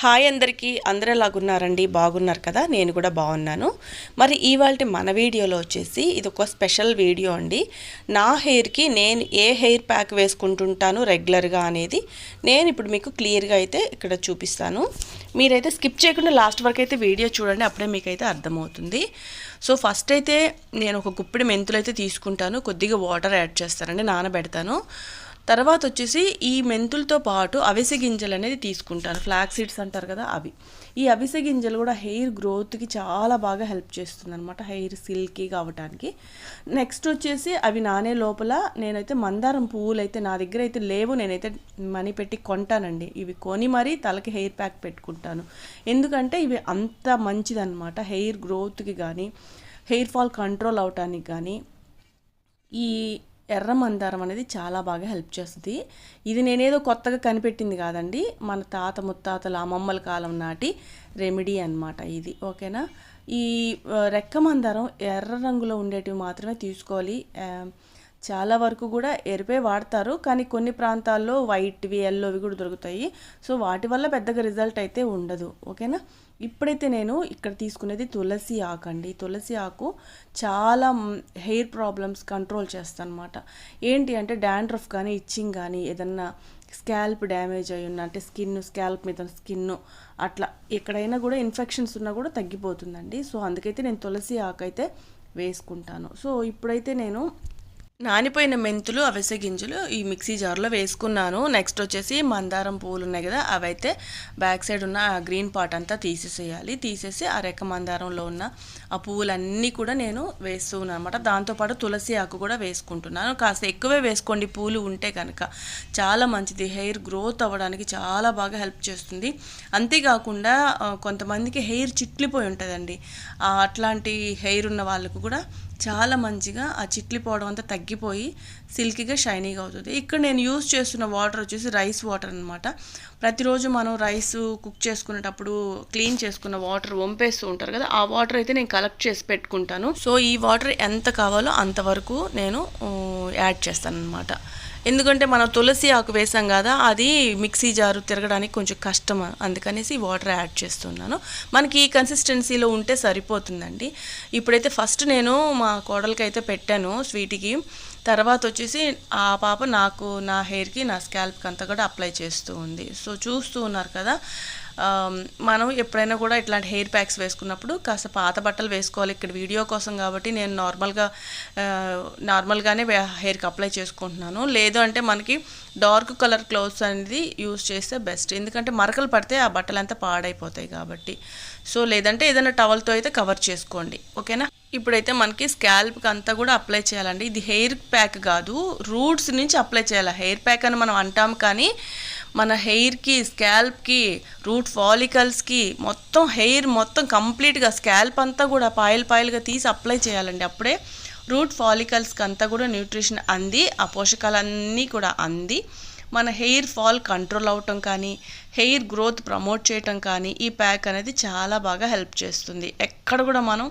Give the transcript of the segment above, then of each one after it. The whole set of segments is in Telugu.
హాయ్ అందరికీ అందరూ ఎలాగున్నారండి బాగున్నారు కదా? నేను కూడా బాగున్నాను. మరి ఇవాళ మన వీడియోలో వచ్చేసి ఇది ఒక స్పెషల్ వీడియో అండి. నా హెయిర్కి నేను ఏ హెయిర్ ప్యాక్ వేసుకుంటుంటాను రెగ్యులర్గా అనేది నేను ఇప్పుడు మీకు క్లియర్గా అయితే ఇక్కడ చూపిస్తాను. మీరైతే స్కిప్ చేయకుండా లాస్ట్ వరకు అయితే వీడియో చూడండి అప్పుడే మీకైతే అర్థమవుతుంది. సో ఫస్ట్ అయితే నేను ఒక గుప్పిడి మెంతులు అయితే తీసుకుంటాను. కొద్దిగా వాటర్ యాడ్ చేస్తానండి నానబెడతాను. తర్వాత వచ్చేసి ఈ మెంతులతో పాటు అవిసె గింజలు అనేది తీసుకుంటాను. ఫ్లాక్ సీడ్స్ అంటారు కదా అవి. ఈ అవిసె గింజలు కూడా హెయిర్ గ్రోత్కి చాలా బాగా హెల్ప్ చేస్తుంది అనమాట హెయిర్ సిల్కీ కావటానికి. నెక్స్ట్ వచ్చేసి అవి నానే లోపల నేనైతే మందారం పువ్వులు అయితే నా దగ్గర అయితే లేవు. నేనైతే మనీ పెట్టి కొంటానండి. ఇవి కొని మరీ తలకి హెయిర్ ప్యాక్ పెట్టుకుంటాను. ఎందుకంటే ఇవి అంత మంచిదన్నమాట. హెయిర్ గ్రోత్కి కానీ హెయిర్ ఫాల్ కంట్రోల్ అవటానికి కానీ ఈ ఎర్ర మందారం అనేది చాలా బాగా హెల్ప్ చేస్తుంది. ఇది నేనేదో కొత్తగా కనిపెట్టింది కాదండి. మన తాత ముత్తాతల అమ్మమ్మల కాలం నాటి రెమెడీ అన్నమాట ఇది. ఓకేనా? ఈ రెక్క మందారం ఎర్ర రంగులో ఉండేటివి మాత్రమే తీసుకోవాలి. చాలా వరకు కూడా ఎరుపే వాడతారు. కానీ కొన్ని ప్రాంతాల్లో వైట్వి ఎల్లోవి కూడా దొరుకుతాయి. సో వాటి వల్ల పెద్దగా రిజల్ట్ అయితే ఉండదు. ఓకేనా? ఇప్పుడైతే నేను ఇక్కడ తీసుకునేది తులసి ఆకు అండి. తులసి ఆకు చాలా హెయిర్ ప్రాబ్లమ్స్ కంట్రోల్ చేస్తాను అనమాట ఏంటి అంటే డాండ్రఫ్ కానీ ఇచ్చింగ్ కానీ ఏదన్నా స్కాల్ప్ డ్యామేజ్ అయి ఉన్న అంటే స్కిన్ స్కాల్ప్ మీద స్కిన్ అట్లా ఎక్కడైనా కూడా ఇన్ఫెక్షన్స్ ఉన్నా కూడా తగ్గిపోతుందండి. సో అందుకైతే నేను తులసి ఆకు అయితే వేసుకుంటాను. సో ఇప్పుడైతే నేను నానిపోయిన మెంతులు అవిసె గింజలు ఈ మిక్సీ జార్లో వేసుకున్నాను. నెక్స్ట్ వచ్చేసి మందారం పువ్వులు ఉన్నాయి కదా అవైతే బ్యాక్ సైడ్ ఉన్న ఆ గ్రీన్ పార్ట్ అంతా తీసేసేయాలి. తీసేసి ఆ రెక్క మందారంలో ఉన్న ఆ పువ్వులన్నీ కూడా నేను వేస్తున్నాను అనమాట దాంతోపాటు తులసి ఆకు కూడా వేసుకుంటున్నాను. కాస్త ఎక్కువే వేసుకోండి పూలు ఉంటే కనుక. చాలా మంచిది. హెయిర్ గ్రోత్ అవ్వడానికి చాలా బాగా హెల్ప్ చేస్తుంది. అంతేకాకుండా కొంతమందికి హెయిర్ చిట్లిపోయి ఉంటుందండి. అట్లాంటి హెయిర్ ఉన్న వాళ్ళకు కూడా చాలా మంచిగా ఆ చిట్లిపోవడం అంతా తగ్గిపోయి సిల్కీగా షైనీగా అవుతుంది. ఇక్కడ నేను యూస్ చేస్తున్న వాటర్ వచ్చేసి రైస్ వాటర్ అనమాట ప్రతిరోజు మనం రైస్ కుక్ చేసుకునేటప్పుడు క్లీన్ చేసుకున్న వాటర్ వంపేస్తూ ఉంటారు కదా ఆ వాటర్ అయితే నేను కలెక్ట్ చేసి పెట్టుకుంటాను. సో ఈ వాటర్ ఎంత కావాలో అంతవరకు నేను uh, యాడ్ చేస్తాను అనమాట ఎందుకంటే మనం తులసి ఆకు వేసాం కదా అది మిక్సీ జారు తిరగడానికి కొంచెం కష్టం అందుకనేసి వాటర్ యాడ్ చేస్తున్నాను. మనకి ఈ కన్సిస్టెన్సీలో ఉంటే సరిపోతుందండి. ఇప్పుడైతే ఫస్ట్ నేను మా కోడలకైతే అయితే పెట్టాను స్వీట్కి. తర్వాత వచ్చేసి ఆ పాప నాకు నా హెయిర్కి నా స్కాల్ప్కి అంతా కూడా అప్లై చేస్తూ ఉంది. సో చూస్తూ ఉన్నారు కదా Um, మనం ఎప్పుడైనా కూడా ఇట్లాంటి హెయిర్ ప్యాక్స్ వేసుకున్నప్పుడు కాస్త పాత బట్టలు వేసుకోవాలి. ఇక్కడ వీడియో కోసం కాబట్టి నేను నార్మల్గా నార్మల్గానే హెయిర్కి అప్లై చేసుకుంటున్నాను. లేదు అంటే మనకి డార్క్ కలర్ క్లోత్స్ అనేది యూస్ చేస్తే బెస్ట్ ఎందుకంటే మరకలు పడితే ఆ బట్టలు అంతా పాడైపోతాయి కాబట్టి. సో లేదంటే ఏదైనా టవల్తో అయితే కవర్ చేసుకోండి. ఓకేనా ఇప్పుడైతే మనకి స్కాల్ప్కి అంతా కూడా అప్లై చేయాలండి. ఇది హెయిర్ ప్యాక్ కాదు రూట్స్ నుంచి అప్లై చేయాలి. హెయిర్ ప్యాక్ అని మనం అంటాం కానీ మన హెయిర్కి స్కాల్ప్కి రూట్ ఫాలికల్స్కి మొత్తం హెయిర్ మొత్తం కంప్లీట్గా స్కాల్ప్ అంతా కూడా పాయిల్ పాయిల్గా తీసి అప్లై చేయాలండి. అప్పుడే రూట్ ఫాలికల్స్కి అంతా కూడా న్యూట్రిషన్ అంది ఆ పోషకాలన్నీ కూడా అంది. మన హెయిర్ ఫాల్ కంట్రోల్ అవటం కానీ హెయిర్ గ్రోత్ ప్రమోట్ చేయటం కానీ ఈ ప్యాక్ అనేది చాలా బాగా హెల్ప్ చేస్తుంది. ఎక్కడ కూడా మనం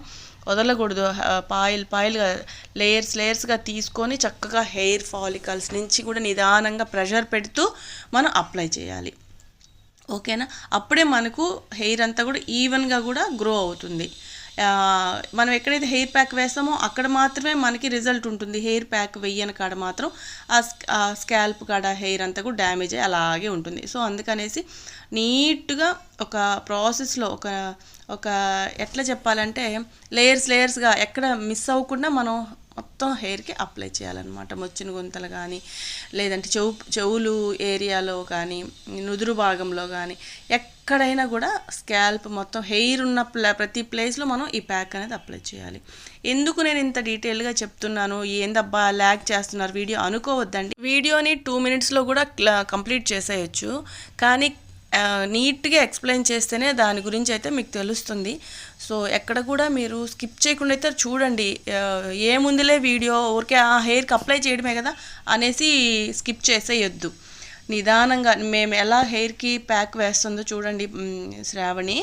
వదలకూడదు. పాయిల్ పాయిల్గా లేయర్స్ లేయర్స్గా తీసుకొని చక్కగా హెయిర్ ఫాలికల్స్ నుంచి కూడా నిదానంగా ప్రెషర్ పెడుతూ మనం అప్లై చేయాలి. ఓకేనా అప్పుడే మనకు హెయిర్ అంతా కూడా ఈవెన్గా కూడా గ్రో అవుతుంది. మనం ఎక్కడైతే హెయిర్ ప్యాక్ వేస్తామో అక్కడ మాత్రమే మనకి రిజల్ట్ ఉంటుంది. హెయిర్ ప్యాక్ వెయ్యని కాడ మాత్రం ఆ స్క- ఆ స్కాల్ప్ కాడ హెయిర్ అంతా కూడా డ్యామేజ్ అయ్యి అలాగే ఉంటుంది. సో అందుకనేసి నీట్గా ఒక ప్రాసెస్లో ఒక ఒక ఎట్లా చెప్పాలంటే లేయర్స్ లేయర్స్గా ఎక్కడ మిస్ అవ్వకుండా మనం మొత్తం హెయిర్కి అప్లై చేయాలన్నమాట. మొచ్చిన గుంతలు కానీ లేదంటే చెవు చెవులు ఏరియాలో కానీ నుదురు భాగంలో కానీ ఎక్కడైనా కూడా స్కాల్ప్ మొత్తం హెయిర్ ఉన్న ప్రతి ప్లేస్లో మనం ఈ ప్యాక్ అనేది అప్లై చేయాలి. ఎందుకు నేను ఇంత డీటెయిల్గా చెప్తున్నాను? ఏందబ్బా ల్యాగ్ చేస్తున్నారు? వీడియో అనుకోవద్దండి. వీడియోని టూ మినిట్స్లో కూడా కంప్లీట్ చేసేయచ్చు. కానీ నీట్గా ఎక్స్ప్లెయిన్ చేస్తేనే దాని గురించి అయితే మీకు తెలుస్తుంది. సో ఎక్కడ కూడా మీరు స్కిప్ చేయకుండా అయితే చూడండి. ఏముందిలే వీడియో ఊరికే ఆ హెయిర్కి అప్లై చేయడమే కదా అనేసి స్కిప్ చేసేయొద్దు. నిదానంగా మేము ఎలా హెయిర్కి ప్యాక్ వేస్తుందో చూడండి శ్రావణి.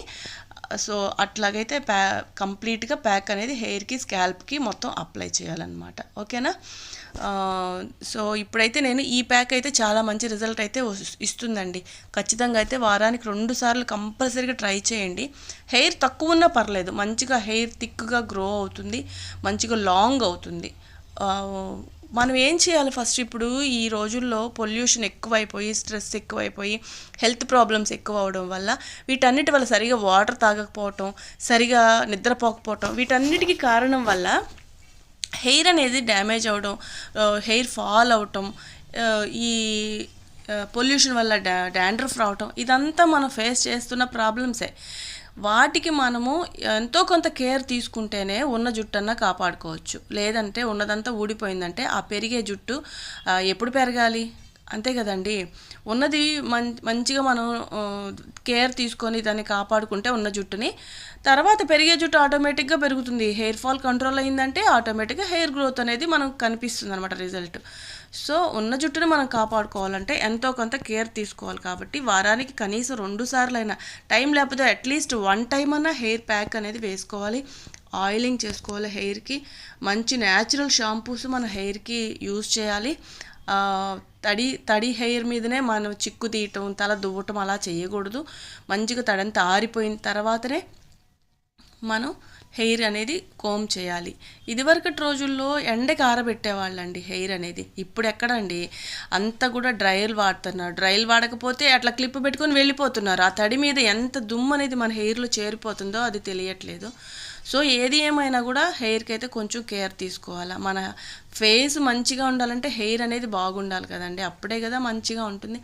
సో అట్లాగైతే ప్యా కంప్లీట్గా ప్యాక్ అనేది హెయిర్కి స్కాల్ప్కి మొత్తం అప్లై చేయాలన్నమాట. ఓకేనా సో ఇప్పుడైతే నేను ఈ ప్యాక్ అయితే చాలా మంచి రిజల్ట్ అయితే ఇస్తుందండి. ఖచ్చితంగా అయితే వారానికి రెండు సార్లు కంపల్సరీగా ట్రై చేయండి. హెయిర్ తక్కువ ఉన్నా పర్లేదు. మంచిగా హెయిర్ థిక్గా గ్రో అవుతుంది. మంచిగా లాంగ్ అవుతుంది. మనం ఏం చేయాలి ఫస్ట్ ఇప్పుడు ఈ రోజుల్లో పొల్యూషన్ ఎక్కువైపోయి స్ట్రెస్ ఎక్కువైపోయి హెల్త్ ప్రాబ్లమ్స్ ఎక్కువ అవడం వల్ల వీటన్నిటి వల్ల సరిగా వాటర్ తాగకపోవటం సరిగా నిద్రపోకపోవటం వీటన్నిటికీ కారణం వల్ల హెయిర్ అనేది డ్యామేజ్ అవ్వడం హెయిర్ ఫాల్ అవటం ఈ పొల్యూషన్ వల్ల డా డాండ్రఫ్ రావటం ఇదంతా మనం ఫేస్ చేస్తున్న ప్రాబ్లమ్సే వాటికి మనము ఎంతో కొంత కేర్ తీసుకుంటేనే ఉన్న జుట్టన్నా కాపాడుకోవచ్చు. లేదంటే ఉన్నదంతా ఊడిపోయిందంటే ఆ పెరిగే జుట్టు ఎప్పుడు పెరగాలి? అంతే కదండి. ఉన్నది మం మంచిగా మనం కేర్ తీసుకొని దాన్ని కాపాడుకుంటే ఉన్న జుట్టుని తర్వాత పెరిగే జుట్టు ఆటోమేటిక్గా పెరుగుతుంది. హెయిర్ ఫాల్ కంట్రోల్ అయిందంటే ఆటోమేటిక్గా హెయిర్ గ్రోత్ అనేది మనకు కనిపిస్తుంది అనమాట రిజల్ట్ సో ఉన్న జుట్టుని మనం కాపాడుకోవాలంటే ఎంతో కొంత కేర్ తీసుకోవాలి కాబట్టి వారానికి కనీసం రెండు సార్లైనా టైం లేకపోతే అట్లీస్ట్ వన్ టైం అన్నా హెయిర్ ప్యాక్ అనేది వేసుకోవాలి. ఆయిలింగ్ చేసుకోవాలి హెయిర్కి. మంచి న్యాచురల్ షాంపూస్ మన హెయిర్కి యూజ్ చేయాలి. తడి తడి హెయిర్ మీదనే మనం చిక్కు తీయటం తల దువ్వటం అలా చేయకూడదు. మంచిగా తడంతా ఆరిపోయిన తర్వాతనే మనం హెయిర్ అనేది కోమ్ చేయాలి. ఇదివరకటి రోజుల్లో ఎండకి ఆరబెట్టేవాళ్ళండి హెయిర్ అనేది. ఇప్పుడు ఎక్కడండి? అంతా కూడా డ్రైయర్ వాడుతున్నారు. డ్రైయర్ వాడకపోతే అట్లా క్లిప్ పెట్టుకొని వెళ్ళిపోతున్నారు. ఆ తడి మీద ఎంత దుమ్ము అనేది మన హెయిర్లో చేరిపోతుందో అది తెలియట్లేదు. సో ఏది ఏమైనా కూడా హెయిర్కి అయితే కొంచెం కేర్ తీసుకోవాలా. మన ఫేస్ మంచిగా ఉండాలంటే హెయిర్ అనేది బాగుండాలి కదండి. అప్పుడే కదా మంచిగా ఉంటుంది.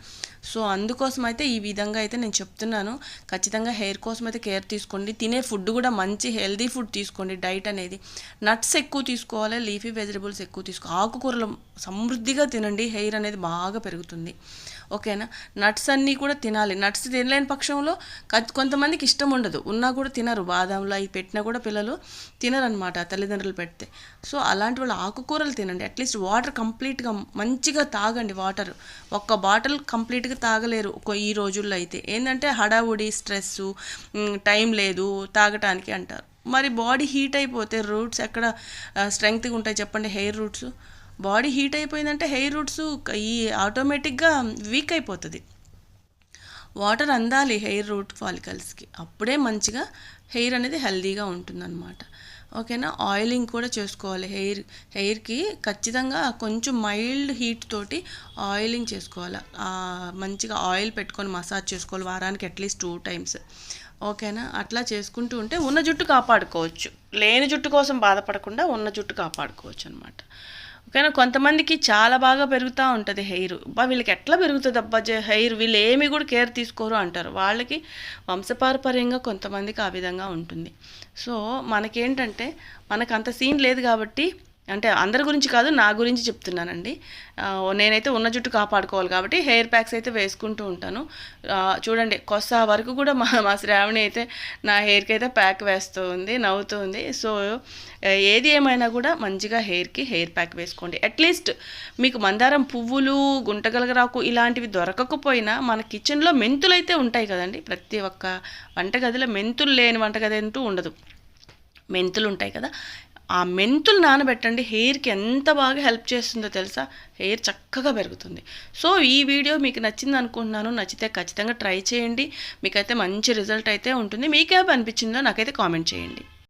సో అందుకోసం అయితే ఈ విధంగా అయితే నేను చెప్తున్నాను. ఖచ్చితంగా హెయిర్ కోసం అయితే కేర్ తీసుకోండి. తినే ఫుడ్ కూడా మంచి హెల్దీ ఫుడ్ తీసుకోండి. డైట్ అనేది. నట్స్ ఎక్కువ తీసుకోవాలి లీఫీ వెజిటబుల్స్ ఎక్కువ తీసుకో ఆకుకూరలు సమృద్ధిగా తినండి. హెయిర్ అనేది బాగా పెరుగుతుంది. ఓకేనా? నట్స్ అన్నీ కూడా తినాలి. నట్స్ తినలేని పక్షంలో కొంతమందికి ఇష్టం ఉండదు. ఉన్నా కూడా తినరు. బాదంలో అవి పెట్టినా కూడా పిల్లలు తినరనమాట తల్లిదండ్రులు పెడితే. సో అలాంటి వాళ్ళు ఆకుకూరలు తినండి. అట్లీస్ట్ వాటర్ కంప్లీట్గా మంచిగా తాగండి వాటర్ ఒక్క బాటిల్ కంప్లీట్గా తాగలేరు ఈ రోజుల్లో అయితే. ఏంటంటే హడావుడి స్ట్రెస్ టైం లేదు తాగటానికి అంటారు. మరి బాడీ హీట్ అయిపోతే రూట్స్ ఎక్కడ స్ట్రెంగ్త్గా ఉంటాయి చెప్పండి హెయిర్ రూట్స్ బాడీ హీట్ అయిపోయిందంటే హెయిర్ రూట్స్ ఈ ఆటోమేటిక్గా వీక్ అయిపోతుంది. వాటర్ అందాలి హెయిర్ రూట్ ఫాలికల్స్కి అప్పుడే మంచిగా హెయిర్ అనేది హెల్దీగా ఉంటుందన్నమాట. ఓకేనా? ఆయిలింగ్ కూడా చేసుకోవాలి హెయిర్ హెయిర్కి. ఖచ్చితంగా కొంచెం మైల్డ్ హీట్ తోటి ఆయిలింగ్ చేసుకోవాలి. మంచిగా ఆయిల్ పెట్టుకొని మసాజ్ చేసుకోవాలి వారానికి అట్లీస్ట్ టూ టైమ్స్ ఓకేనా? అట్లా చేసుకుంటూ ఉంటే ఉన్న జుట్టు కాపాడుకోవచ్చు. లేని జుట్టు కోసం బాధపడకుండా ఉన్న జుట్టు కాపాడుకోవచ్చు అనమాట కానీ కొంతమందికి చాలా బాగా పెరుగుతూ ఉంటుంది హెయిర్. అబ్బా వీళ్ళకి ఎట్లా పెరుగుతుంది అబ్బా జ- హెయిర్? వీళ్ళు ఏమి కూడా కేర్ తీసుకోరు అంటారు. వాళ్ళకి వంశపారపర్యంగా కొంతమందికి ఆ విధంగా ఉంటుంది. సో మనకేంటంటే మనకు అంత సీన్ లేదు కాబట్టి అంటే అందరి గురించి కాదు నా గురించి చెప్తున్నానండి. నేనైతే ఉన్న జుట్టు కాపాడుకోవాలి కాబట్టి హెయిర్ ప్యాక్స్ అయితే వేసుకుంటూ ఉంటాను. చూడండి కొస్త వరకు కూడా మా మా శ్రావణి అయితే నా హెయిర్కి అయితే ప్యాక్ వేస్తూ ఉంది నవ్వుతూ ఉంది సో ఏది ఏమైనా కూడా మంచిగా హెయిర్కి హెయిర్ ప్యాక్ వేసుకోండి. అట్లీస్ట్ మీకు మందారం పువ్వులు గుంటగలగరాకు ఇలాంటివి దొరకకపోయినా మన కిచెన్లో మెంతులు అయితే ఉంటాయి కదండి. ప్రతి ఒక్క వంటగదిలో మెంతులు లేని వంటగది అంటూ ఉండదు. మెంతులు ఉంటాయి కదా. ఆ మెంతులు నానబెట్టండి. హెయిర్కి ఎంత బాగా హెల్ప్ చేస్తుందో తెలుసా? హెయిర్ చక్కగా పెరుగుతుంది. సో ఈ వీడియో మీకు నచ్చింది అనుకుంటున్నాను. నచ్చితే ఖచ్చితంగా ట్రై చేయండి. మీకైతే మంచి రిజల్ట్ అయితే ఉంటుంది. మీకే అనిపించిందో నాకైతే కామెంట్ చేయండి.